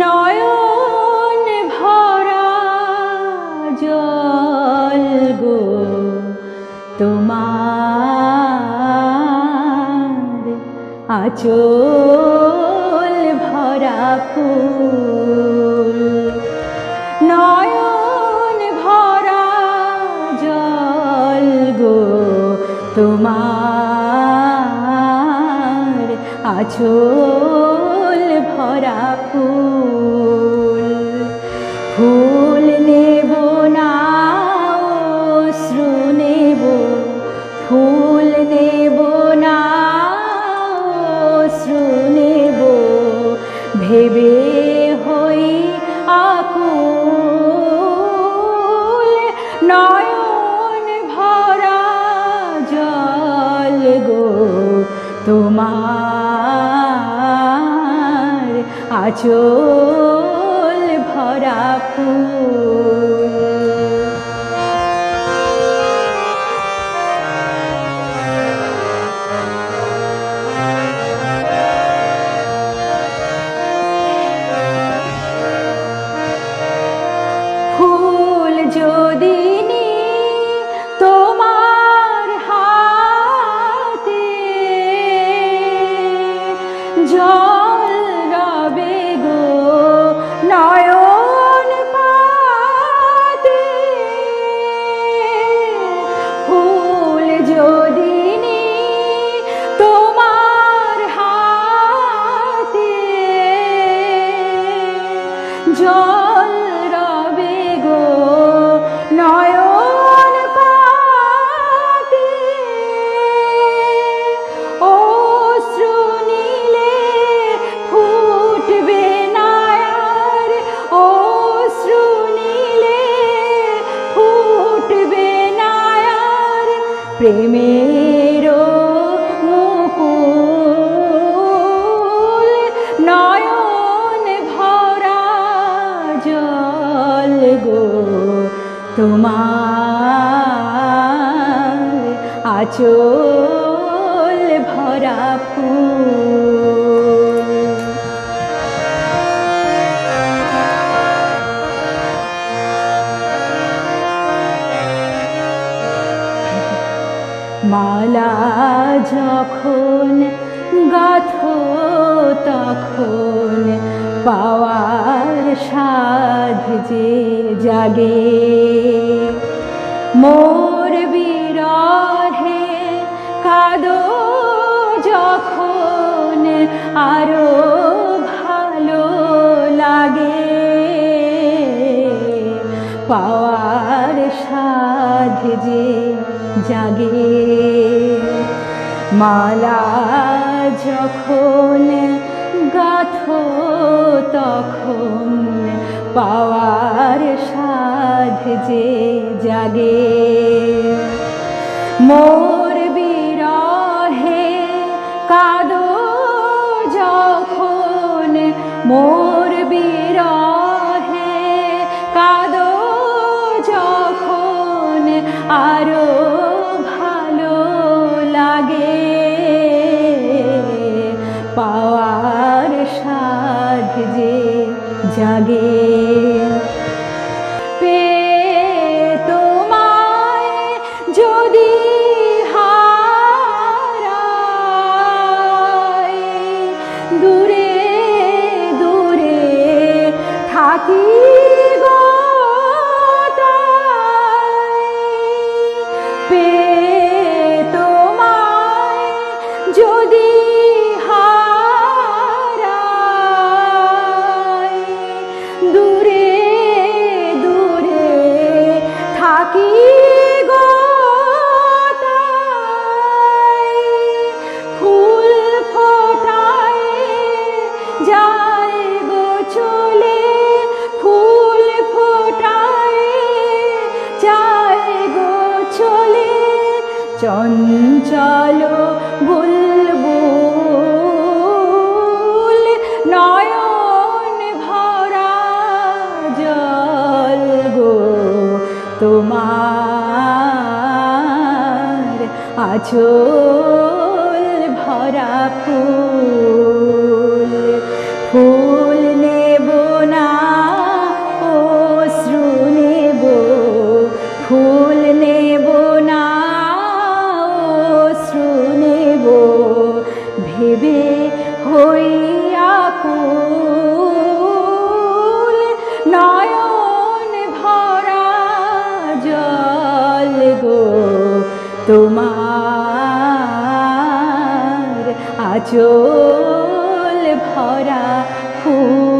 নয়ন ভরা জল গো তোমার আচল ভরা ফুল। নয়ন ভরা জল গো তোমার আচল ভরা ফুল ফুল নেব না অশ্রু নেব, ফুল নেব না অশ্রু নেব। ভেবে হই আকুল, নয়ন ভরা জল গো, তোমার আচল ভরা ফুল। প্রেমের মুকুল নয়ন ভরা জল গো তোমার আচল ভরা ফুল। মালা যখন গাথ তখন পাওয়ার সাধ যে জাগে। মোর বিরহে কাদো যখন আরও সাধ যে জাগে। মালা যখন গাথ তখন পাওয়ার সাধ যে জাগে। মোর বিরহে কাদো যখন, মোর জাগে। পেয়ে তোমায় যদি হারাই দূরে দূরে থাকি যদি চঞ্চল বুলবুল নয়ন ভরা জল গো। তোমার আছো ভরা ফুল। আচল ভরা ফুল